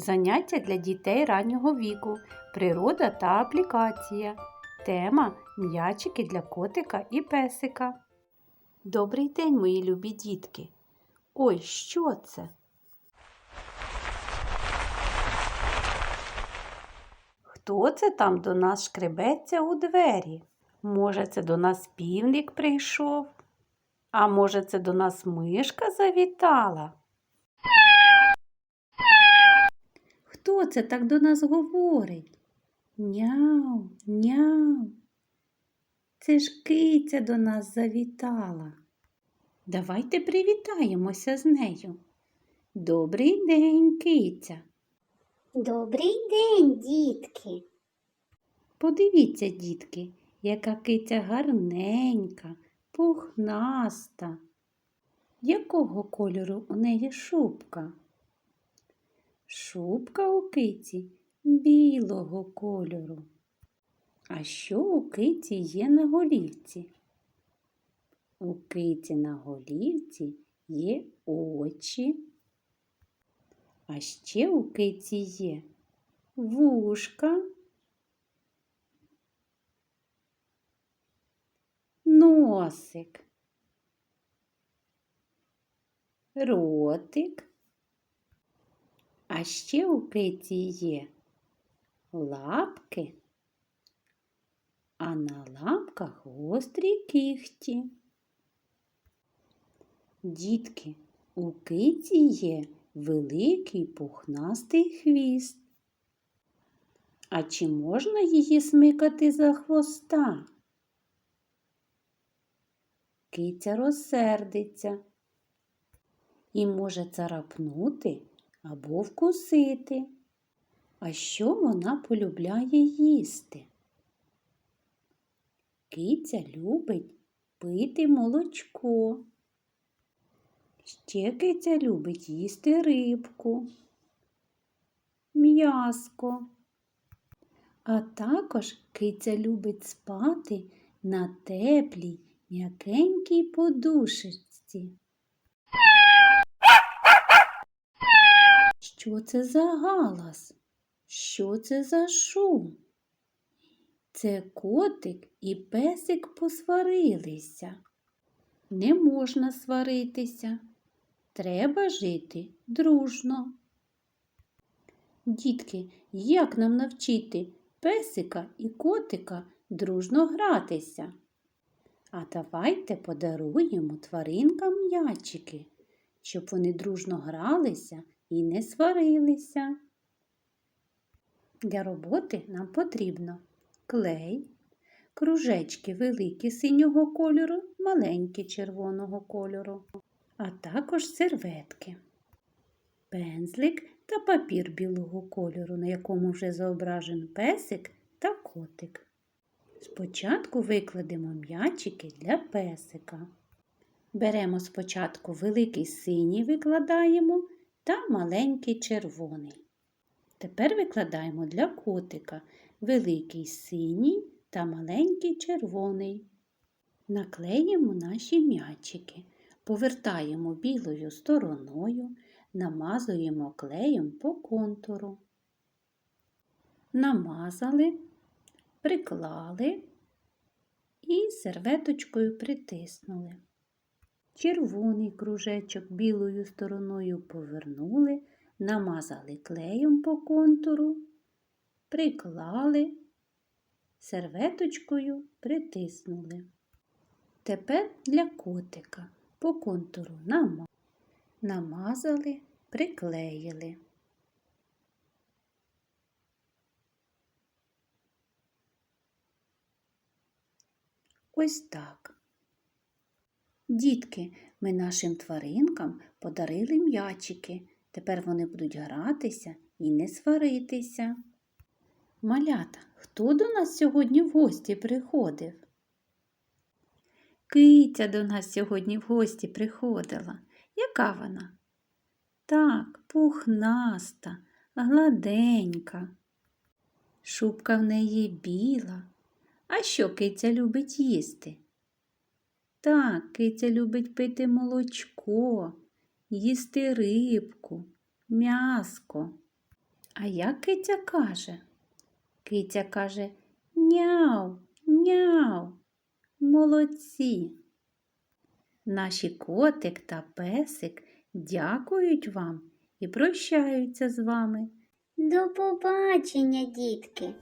Заняття для дітей раннього віку. Природа та аплікація. Тема м'ячики для котика і песика. Добрий день, мої любі дітки. Ой, що це? Хто це там до нас шкребеться у двері? Може, це до нас півник прийшов? А може, це до нас мишка завітала? Хто це так до нас говорить? Няу, няу. Це ж киця до нас завітала. Давайте привітаємося з нею. Добрий день, киця. Добрий день, дітки. Подивіться, дітки, яка киця гарненька, пухнаста. Якого кольору у неї шубка? Шубка у киці білого кольору. А що у киці є на голівці? У киці на голівці є очі. А ще у киці є вушка, носик, ротик. А ще у киці є лапки, а на лапках гострі кіхті. Дітки, у киці є великий пухнастий хвіст. А чи можна її смикати за хвоста? Киця розсердиться і може царапнути або вкусити. А що вона полюбляє їсти? Киця любить пити молочко. Ще киця любить їсти рибку, м'яско. А також киця любить спати на теплій, м'якенькій подушечці. Що це за галас? Що це за шум? Це котик і песик посварилися. Не можна сваритися. Треба жити дружно. Дітки, як нам навчити песика і котика дружно гратися? А давайте подаруємо тваринкам м'ячики, щоб вони дружно гралися і не сварилися. Для роботи нам потрібно клей, кружечки великі синього кольору, маленькі червоного кольору, а також серветки, пензлик та папір білого кольору, на якому вже зображен песик та котик. Спочатку викладемо м'ячики для песика. Беремо спочатку великий синій викладаємо та маленький червоний. Тепер викладаємо для котика великий синій та маленький червоний. Наклеїмо наші м'ячики, повертаємо білою стороною, намазуємо клеєм по контуру. Намазали, приклали і серветочкою притиснули. Червоний кружечок білою стороною повернули, намазали клеєм по контуру, приклали, серветочкою притиснули. Тепер для котика по контуру нама- намазали, приклеїли. Ось так. Дітки, ми нашим тваринкам подарили м'ячики. Тепер вони будуть гратися і не сваритися. Малята, хто до нас сьогодні в гості приходив? Киця до нас сьогодні в гості приходила. Яка вона? Так, пухнаста, гладенька. Шубка в неї біла. А що киця любить їсти? Так, киця любить пити молочко, їсти рибку, м'яско. А як киця каже? Киця каже няу, няу. Молодці. Наші котик та песик дякують вам і прощаються з вами. До побачення, дітки.